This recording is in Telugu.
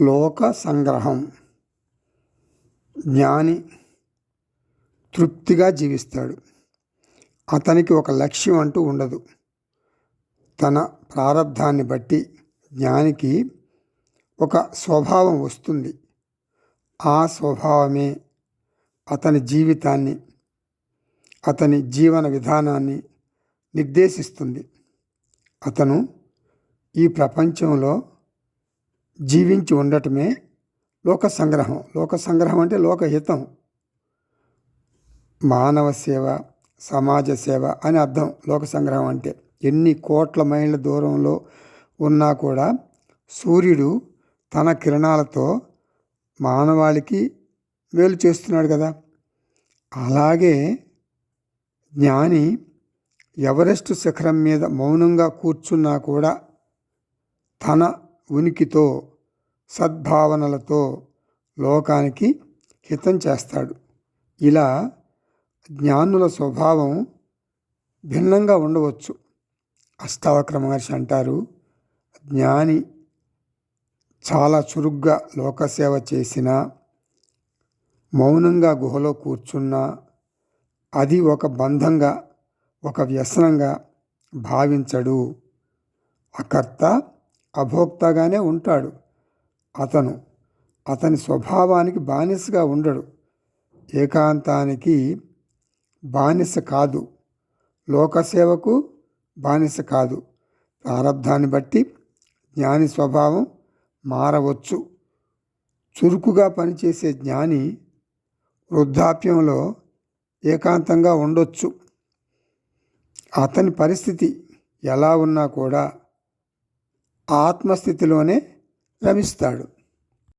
లోక సంగ్రహం జ్ఞాని తృప్తిగా జీవిస్తాడు. అతనికి ఒక లక్ష్యం అంటూ ఉండదు. తన ప్రారంధాన్ని బట్టి జ్ఞానికి ఒక స్వభావం వస్తుంది. ఆ స్వభావమే అతని జీవితాన్ని అతని జీవన విధానాన్ని నిర్దేశిస్తుంది. అతను ఈ ప్రపంచంలో జీవించి ఉండటమే లోక సంగ్రహం. లోక సంగ్రహం అంటే లోకహితం మానవ సేవ సమాజ సేవ అని అర్థం లోక సంగ్రహం అంటే. ఎన్ని కోట్ల మైళ్ళ దూరంలో ఉన్నా కూడా సూర్యుడు తన కిరణాలతో మానవాళికి మేలు చేస్తున్నాడు కదా. అలాగే జ్ఞాని ఎవరెస్ట్ శిఖరం మీద మౌనంగా కూర్చున్నా కూడా తన ఉనికితో సద్భావనలతో లోకానికి హితం చేస్తాడు. ఇలా జ్ఞానుల స్వభావం భిన్నంగా ఉండవచ్చు. అష్టావక్ర మహర్షి అంటారు జ్ఞాని చాలా చురుగ్గా లోకసేవ చేసిన మౌనంగా గుహలో కూర్చున్నా అది ఒక బంధంగా ఒక వ్యసనంగా భావించడు. అకర్త అభోక్తగానే ఉంటాడు. అతను అతని స్వభావానికి బానిసగా ఉండడు. ఏకాంతానికి బానిస కాదు. లోకసేవకు బానిస కాదు. ప్రారంధాన్ని బట్టి జ్ఞాని స్వభావం మారవచ్చు. చురుకుగా పనిచేసే జ్ఞాని వృద్ధాప్యంలో ఏకాంతంగా ఉండొచ్చు. అతని పరిస్థితి ఎలా ఉన్నా కూడా ఆత్మస్థితిలోనే రమిస్తాడు.